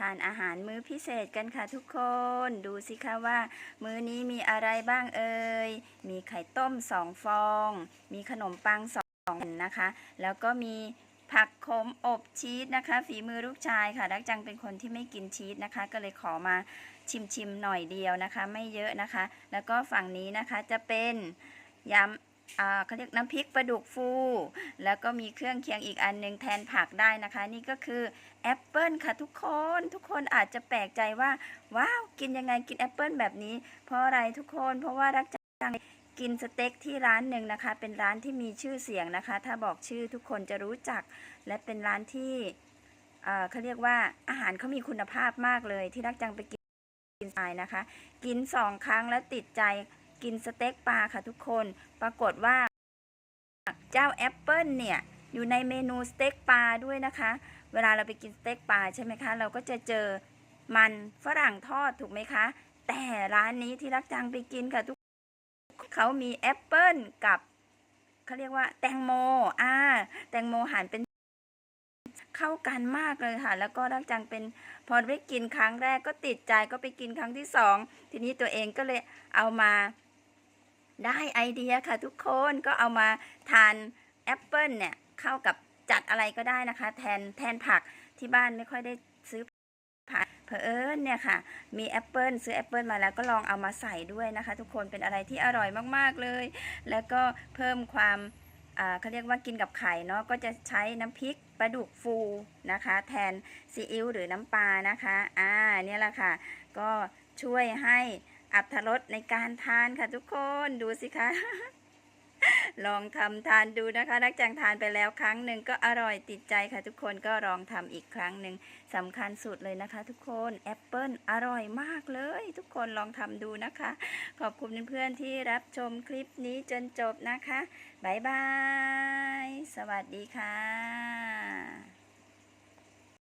ทานอาหารมื้อพิเศษกันค่ะทุกคน ดูสิคะว่า มื้อนี้มีอะไรบ้างเอ่ย มีไข่ต้มสองฟอง มีขนมปังสองแผ่นนะคะ แล้วก็มีผักขมอบชีสนะคะ ฝีมือลูกชายค่ะดักจังเป็นคนที่ไม่กินชีสนะคะ ก็เลยขอมาชิมชิมๆหน่อยเดียวนะคะ ไม่เยอะนะคะ แล้วก็ฝั่งนี้นะคะจะเป็นยำ เขาเรียกน้ำพริกปลาดุกฟู แล้วก็มีเครื่องเคียงอีกอันหนึงแทนผักได้นะคะ นี่ก็คือแอปเปิลค่ะทุกคนทุกคนอาจจะแปลกใจว่าว้าวกินยังไงกินแอปเปิลแบบนี้ เพราะอะไรทุกคนเพราะว่ารักจังกินสเต็กที่ร้านหนึ่งนะคะ เป็นร้านที่มีชื่อเสียงนะคะ ถ้าบอกชื่อทุกคนจะรู้จัก และเป็นร้านที่เอ่อเขาเรียกว่าอาหารเขามีคุณภาพมากเลยที่รักจังไปกินกินไปนะคะ กินสองครั้งแล้วติดใจ กินสเต็กปลาค่ะทุกคน ปรากฏว่า เจ้าแอปเปิลเนี่ย อยู่ในเมนูสเต็กปลาด้วยนะคะ เวลาเราไปกินสเต็กปลาใช่ไหมคะ เราก็จะเจอมันฝรั่งทอดถูกไหมคะ แต่ร้านนี้ที่รักจังไปกินค่ะทุกเขามีแอปเปิลกับเขาเรียกว่า แตงโม อ่า แตงโมหั่นเป็นเข้ากันมากเลยค่ะ แล้วก็รักจังเป็นพอได้กินครั้งแรกก็ติดใจก็ไปกินครั้งที่สอง ทีนี้ตัวเองก็เลยเอามา ได้ไอเดียค่ะทุกคนก็เอามาทานแอปเปิลเนี่ยเข้ากับจัดอะไรก็ได้นะคะ แทนแทนผักที่บ้านไม่ค่อยได้ซื้อผักเพอเอิญเนี่ยค่ะ มีแอปเปิลซื้อแอปเปิลมาแล้วก็ลองเอามาใส่ด้วยนะคะ ทุกคนเป็นอะไรที่อร่อยมากๆเลย แล้วก็เพิ่มความเขาเรียกว่ากินกับไข่เนาะก็จะใช้น้ำพริกปลาดุกฟูนะคะ แทนซีอิ๊วหรือน้ำปลานะคะอ่าเนี่ยแหละค่ะ ก็ช่วยให้ อัตรสในการทานค่ะทุกคนดูสิคะ ลองทำทานดูนะคะ นักจังทานไปแล้วครั้งหนึ่งก็อร่อยติดใจค่ะทุกคนก็ลองทำอีกครั้งหนึ่งสำคัญสุดเลยนะคะ ทุกคนแอปเปิลอร่อยมากเลย ทุกคนลองทำดูนะคะ ขอบคุณเพื่อนๆที่รับชมคลิปนี้จนจบนะคะบ๊ายบาย สวัสดีค่ะ